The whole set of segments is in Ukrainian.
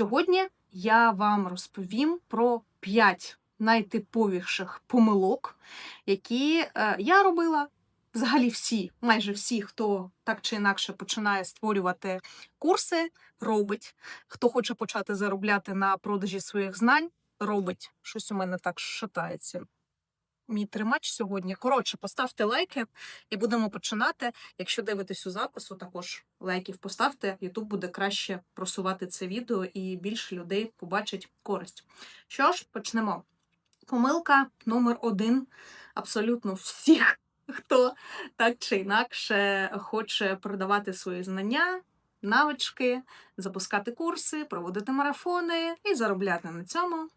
Сьогодні я вам розповім про 5 найтиповіших помилок, які е, я робила. Взагалі, всі, майже всі, хто так чи інакше починає створювати курси, робить. Хто хоче почати заробляти на продажі своїх знань, робить. Щось у мене так шатається. Мій тримач сьогодні. Коротше, поставте лайки і будемо починати. Якщо дивитесь у запису, також лайків поставте. Ютуб буде краще просувати це відео і більше людей побачить користь. Що ж, почнемо. Помилка номер один. Абсолютно всіх, хто так чи інакше хоче продавати свої знання, навички, запускати курси, проводити марафони і заробляти на цьому.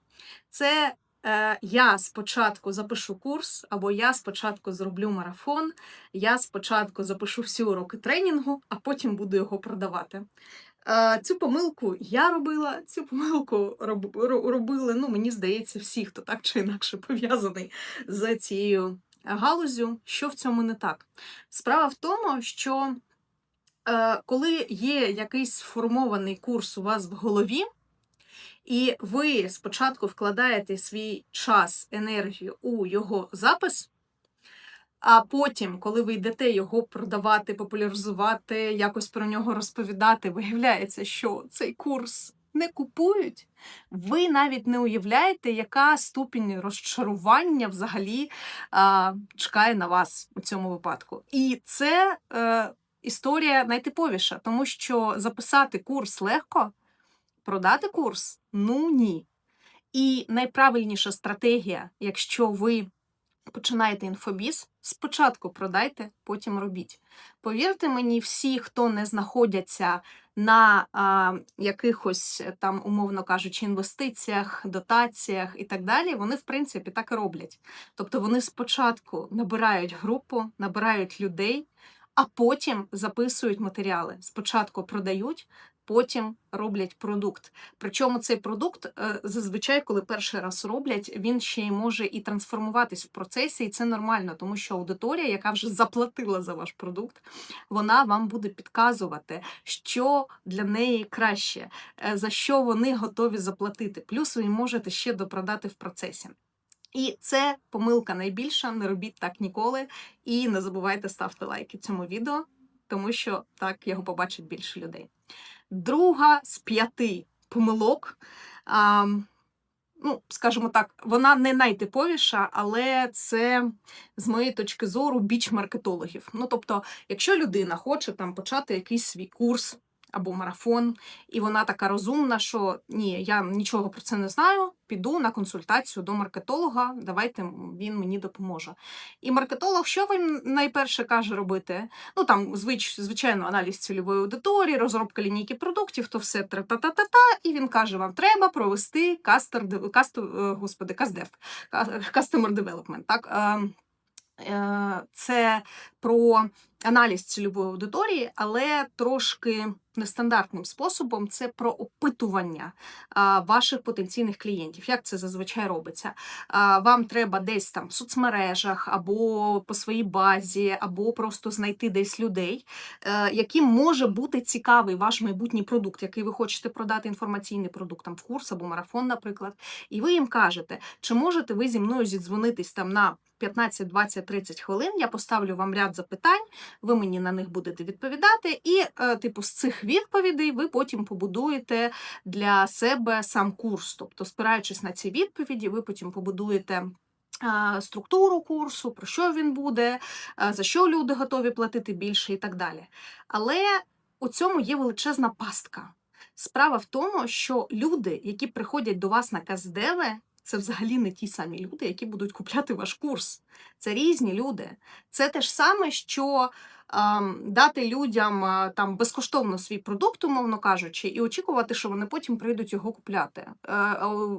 Це я спочатку запишу курс, або я спочатку зроблю марафон, я спочатку запишу всі уроки тренінгу, а потім буду його продавати. Е, Цю помилку я робила, цю помилку робили, ну, мені здається, всі, хто так чи інакше пов'язаний з цією галузю. Що в цьому не так? Справа в тому, що е, коли є якийсь сформований курс у вас в голові, і ви спочатку вкладаєте свій час, енергію у його запис, а потім, коли ви йдете його продавати, популяризувати, якось про нього розповідати, виявляється, що цей курс не купують. Ви навіть не уявляєте, яка ступінь розчарування взагалі а, чекає на вас у цьому випадку. І це е, історія найтиповіша, тому що записати курс легко, продати курс ну ні. І найправильніша стратегія, якщо ви починаєте інфобіз, спочатку продайте, потім робіть. Повірте мені, всі, хто не знаходяться на а, якихось там, умовно кажучи, інвестиціях, дотаціях і так далі, вони в принципі так і роблять. Тобто вони спочатку набирають групу, набирають людей, а потім записують матеріали. Спочатку продають. Потім роблять продукт. Причому цей продукт е, зазвичай, коли перший раз роблять, він ще й може і трансформуватись в процесі, і це нормально, тому що аудиторія, яка вже заплатила за ваш продукт, вона вам буде підказувати, що для неї краще, е, за що вони готові заплатити. Плюс ви можете ще допродати в процесі. І це помилка найбільша. Не робіть так ніколи. І не забувайте ставити лайки цьому відео, тому що так його побачить більше людей. Друга з п'яти помилок. А, ну, скажімо так, вона не найтиповіша, але це, з моєї точки зору, біч маркетологів. Ну, тобто, якщо людина хоче там почати якийсь свій курс або марафон, і вона така розумна, що ні, я нічого про це не знаю, піду на консультацію до маркетолога, давайте він мені допоможе. І маркетолог, що він найперше каже робити? Ну там звич, звичайно, аналіз цільової аудиторії, розробка лінійки продуктів, то все тра-та-та-та-та, і він каже: вам треба провести кастер, касту, е, господи, каздев, customer development. Так? Е, е, Це про аналіз цільової аудиторії, але трошки нестандартним способом це про опитування а, ваших потенційних клієнтів. Як це зазвичай робиться? А, Вам треба десь там в соцмережах або по своїй базі, або просто знайти десь людей, е, яким може бути цікавий ваш майбутній продукт, який ви хочете продати інформаційний продукт, там в курс або марафон, наприклад. І ви їм кажете, чи можете ви зі мною зідзвонитись там на 15, 20, 30 хвилин. Я поставлю вам ряд запитань, ви мені на них будете відповідати, і, е, типу, з цих відповідей ви потім побудуєте для себе сам курс. Тобто, спираючись на ці відповіді, ви потім побудуєте. Структуру курсу, про що він буде, за що люди готові платити більше і так далі. Але у цьому є величезна пастка. Справа в тому, що люди, які приходять до вас на каздеви, це взагалі не ті самі люди, які будуть купляти ваш курс. Це різні люди. Це те ж саме, що дати людям е, там безкоштовно свій продукт, умовно кажучи, і очікувати, що вони потім прийдуть його купляти. Е,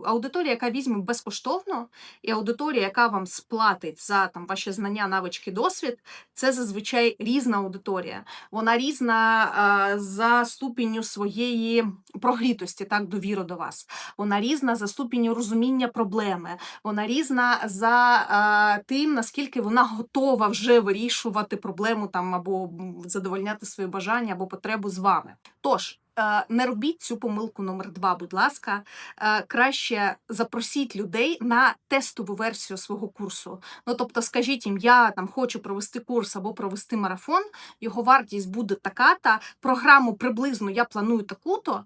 аудиторія, яка візьме безкоштовно, і аудиторія, яка вам сплатить за там ваші знання, навички, досвід, це зазвичай різна аудиторія. Вона різна е, за ступінню своєї прогрітості, так, довіри до вас. Вона різна за ступінню розуміння проблеми. Вона різна за тим, наскільки вона готова вже вирішувати проблему там або задовольняти свої бажання або потребу з вами. Тож. е, не робіть цю помилку номер два, будь ласка. Е, Краще запросіть людей на тестову версію свого курсу. Ну тобто, скажіть їм, я там хочу провести курс або провести марафон, його вартість буде така, та програму приблизно я планую таку-то.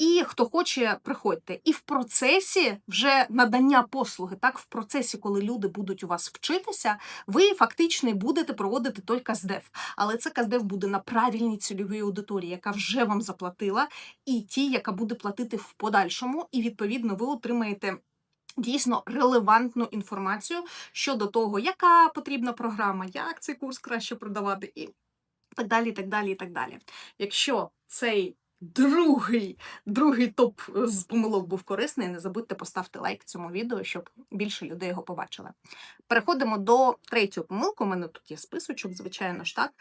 І хто хоче, приходьте. І в процесі вже надання послуги, так в процесі, коли люди будуть у вас вчитися, ви фактично будете проводити той каздев. Але це каздев буде на правильній цільовій аудиторії, яка вже вам заплатила, і ті, яка буде платити в подальшому, і відповідно ви отримаєте. Дійсно релевантну інформацію щодо того, яка потрібна програма, як цей курс краще продавати, і так далі, так далі, і так далі. Якщо цей другий, другий топ з помилок був корисний, не забудьте поставити лайк цьому відео, щоб більше людей його побачили. Переходимо до третьої помилки. У мене тут є списочок, звичайно ж так.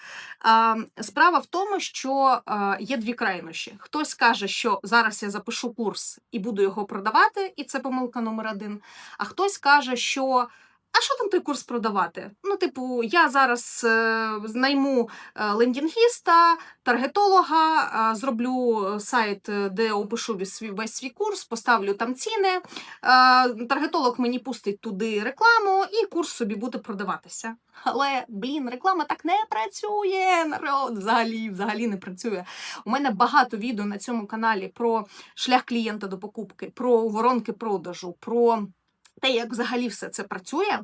Справа в тому, що а, є дві крайнощі. Хтось каже, що зараз я запишу курс і буду його продавати, і це помилка номер один. А хтось каже, що. А що там той курс продавати? Ну, типу, я зараз е, найму е, лендінгіста, таргетолога, е, зроблю сайт, е, де опишу весь свій, курс, поставлю там ціни. Е, таргетолог мені пустить туди рекламу, і курс собі буде продаватися. Але, блін, реклама так не працює. Народ взагалі, взагалі не працює. У мене багато відео на цьому каналі про шлях клієнта до покупки, про воронки продажу, про те, як взагалі все це працює.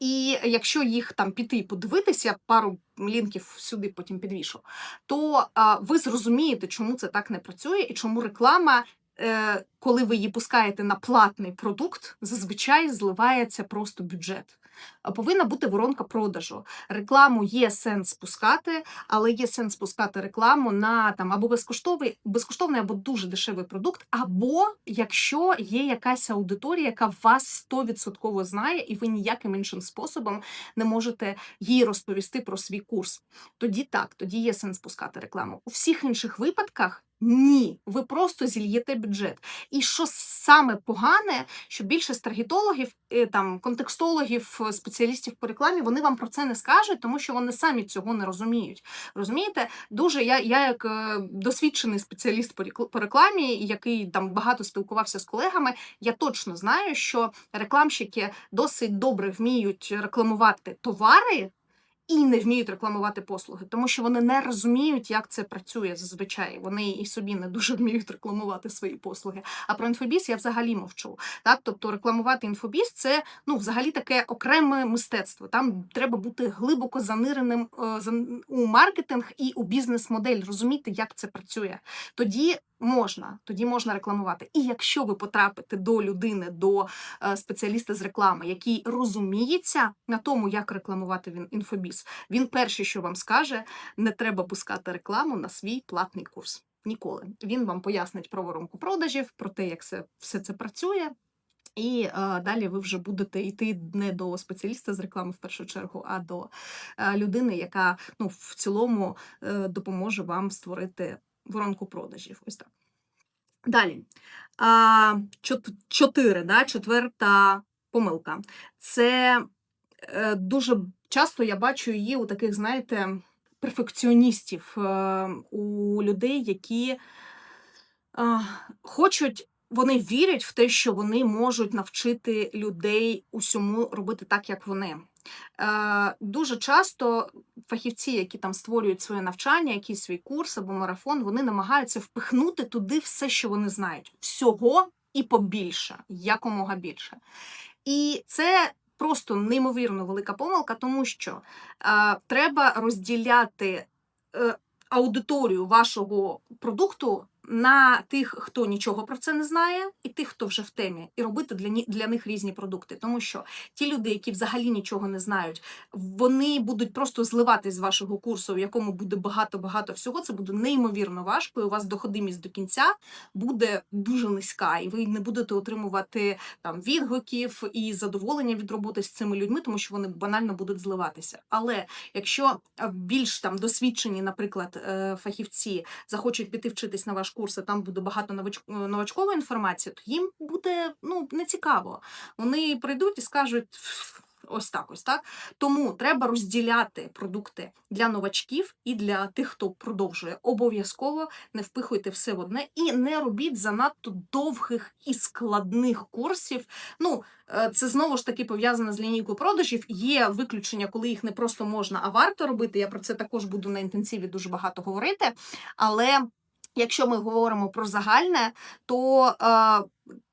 І якщо їх там піти і подивитися, пару лінків сюди потім підвішу, то ви зрозумієте, чому це так не працює і чому реклама. е, Коли ви її пускаєте на платний продукт, зазвичай зливається просто бюджет. А Повинна бути воронка продажу. Рекламу є сенс пускати, але є сенс пускати рекламу на там або безкоштовний, безкоштовний, або дуже дешевий продукт, або якщо є якась аудиторія, яка вас 100% знає, і ви ніяким іншим способом не можете їй розповісти про свій курс. Тоді так, тоді є сенс пускати рекламу. У всіх інших випадках. Ні, ви просто зільєте бюджет. І що саме погане, що більшість таргетологів, е, там контекстологів, е, спеціалістів по рекламі, вони вам про це не скажуть, тому що вони самі цього не розуміють. Розумієте, дуже я, я як е, досвідчений спеціаліст по рекламі, який там багато спілкувався з колегами, я точно знаю, що рекламщики досить добре вміють рекламувати товари. І не вміють рекламувати послуги, тому що вони не розуміють, як це працює зазвичай. Вони і собі не дуже вміють рекламувати свої послуги. А про інфобіз я взагалі мовчу. Так, тобто рекламувати інфобіз це ну взагалі таке окреме мистецтво. Там треба бути глибоко заниреним е, у маркетинг і у бізнес-модель, розуміти, як це працює. Тоді можна, тоді можна рекламувати. І якщо ви потрапите до людини, до е, спеціаліста з реклами, який розуміється на тому, як рекламувати він інфобіз, він перше, що вам скаже, не треба пускати рекламу на свій платний курс. Ніколи він вам пояснить про воронку продажів, про те, як це все це працює. І е, далі ви вже будете йти не до спеціаліста з реклами в першу чергу, а до е, людини, яка ну в цілому е, допоможе вам створити воронку продажів. Ось так. Далі. А, чот- чотири, да? четверта помилка. Це дуже часто я бачу її у таких, знаєте, перфекціоністів, е, у людей, які хочуть. Вони вірять в те, що вони можуть навчити людей усьому робити так, як вони. Е, дуже часто фахівці, які там створюють своє навчання, якийсь свій курс або марафон, вони намагаються впихнути туди все, що вони знають. Всього і побільше, якомога більше. І це просто неймовірно велика помилка, тому що е, треба розділяти е, аудиторію вашого продукту на тих, хто нічого про це не знає, і тих, хто вже в темі, і робити для, для них різні продукти. Тому що ті люди, які взагалі нічого не знають, вони будуть просто зливатись з вашого курсу, в якому буде багато-багато всього. Це буде неймовірно важко, і у вас доходимість до кінця буде дуже низька, і ви не будете отримувати там відгуків і задоволення від роботи з цими людьми, тому що вони банально будуть зливатися. Але якщо е, більш там досвідчені, наприклад, е, фахівці захочуть піти вчитись на ваш курс, а там буде багато новач- новачкової інформації, то їм буде ну нецікаво. Вони прийдуть і скажуть. Ось так, ось так. Тому треба розділяти продукти для новачків і для тих, хто продовжує. Обов'язково не впихуйте все в одне і не робіть занадто довгих і складних курсів. Ну, е, це знову ж таки пов'язане з лінійкою продажів. Є виключення, коли їх не просто можна, а варто робити. Я про це також буду на інтенсиві дуже багато говорити. Але якщо ми говоримо про загальне, то е,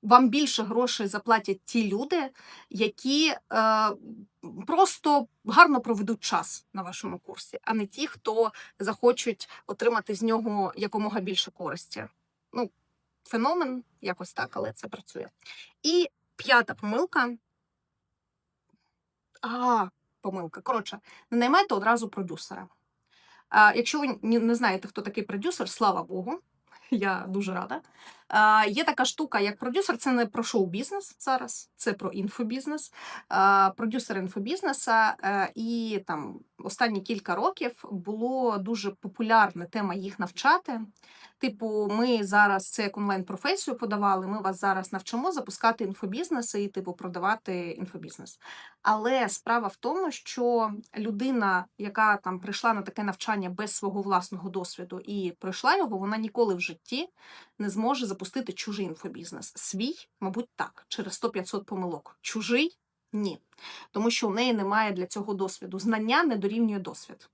вам більше грошей заплатять ті люди, які е, просто гарно проведуть час на вашому курсі, а не ті, хто захочуть отримати з нього якомога більше користі. Ну, феномен якось так, але це працює. І п'ята помилка. А, помилка. Коротше, не наймайте одразу продюсера. Якщо ви не знаєте, хто такий продюсер, слава Богу, я дуже рада. Є така штука, як продюсер, це не про шоу-бізнес зараз, це про інфобізнес. Продюсер інфобізнеса, е, і там останні кілька років було дуже популярна тема їх навчати. Типу, ми зараз це як онлайн-професію подавали. Ми вас зараз навчимо запускати інфобізнеси і типу продавати інфобізнес. Але справа в тому, що людина, яка там прийшла на таке навчання без свого власного досвіду і пройшла його, вона ніколи в житті не зможе запустити чужий інфобізнес. Свій, мабуть, так, через 100-500 помилок. Чужий ні. Тому що у неї немає для цього досвіду. Знання не дорівнює досвід.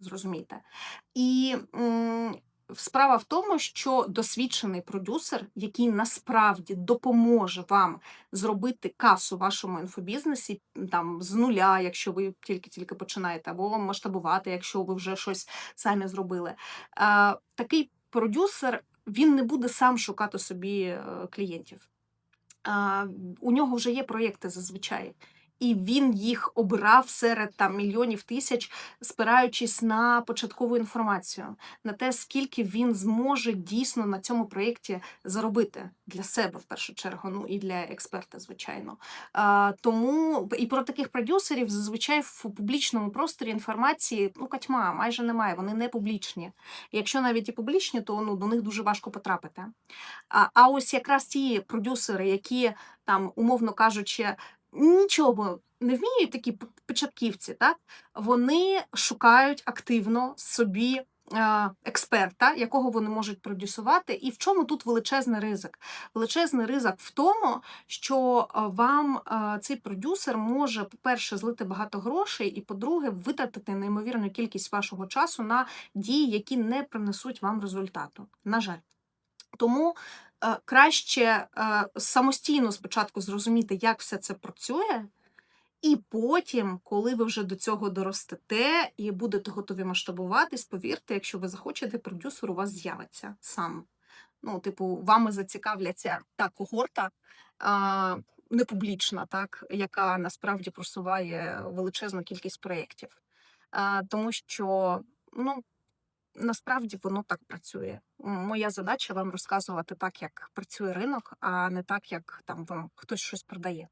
Зрозумійте. І м, справа в тому, що досвідчений продюсер, який насправді допоможе вам зробити касу вашому інфобізнесі там з нуля, якщо ви тільки-тільки починаєте, або масштабувати, якщо ви вже щось самі зробили. Е, такий продюсер він не буде сам шукати собі е, клієнтів. У нього вже є проєкти зазвичай. І він їх обирав серед там мільйонів тисяч, спираючись на початкову інформацію, на те, скільки він зможе дійсно на цьому проєкті заробити для себе в першу чергу, ну і для експерта, звичайно. А, тому і про таких продюсерів зазвичай в публічному просторі інформації ну катьма майже немає. Вони не публічні. Якщо навіть і публічні, то ну до них дуже важко потрапити. А, а ось якраз ті продюсери, які там, умовно кажучи, нічого не вміють, такі початківці, так вони шукають активно собі. е, Експерта, якого вони можуть продюсувати, і в чому тут величезний ризик? Величезний ризик в тому, що е, вам е, цей продюсер може, по-перше, злити багато грошей, і по-друге, витратити неймовірну кількість вашого часу на дії, які не принесуть вам результату. На жаль. Тому краще е, самостійно спочатку зрозуміти, як все це працює, і потім, коли ви вже до цього доростете і будете готові масштабуватись, повірте, якщо ви захочете, продюсер у вас з'явиться сам. Ну, типу, вами зацікавляться та когорта. А, не публічна, так, яка насправді просуває величезну кількість проєктів. А, тому що ну, насправді воно так працює. Моя задача вам розказувати так, як працює ринок, а не так, як там вам хтось щось продає.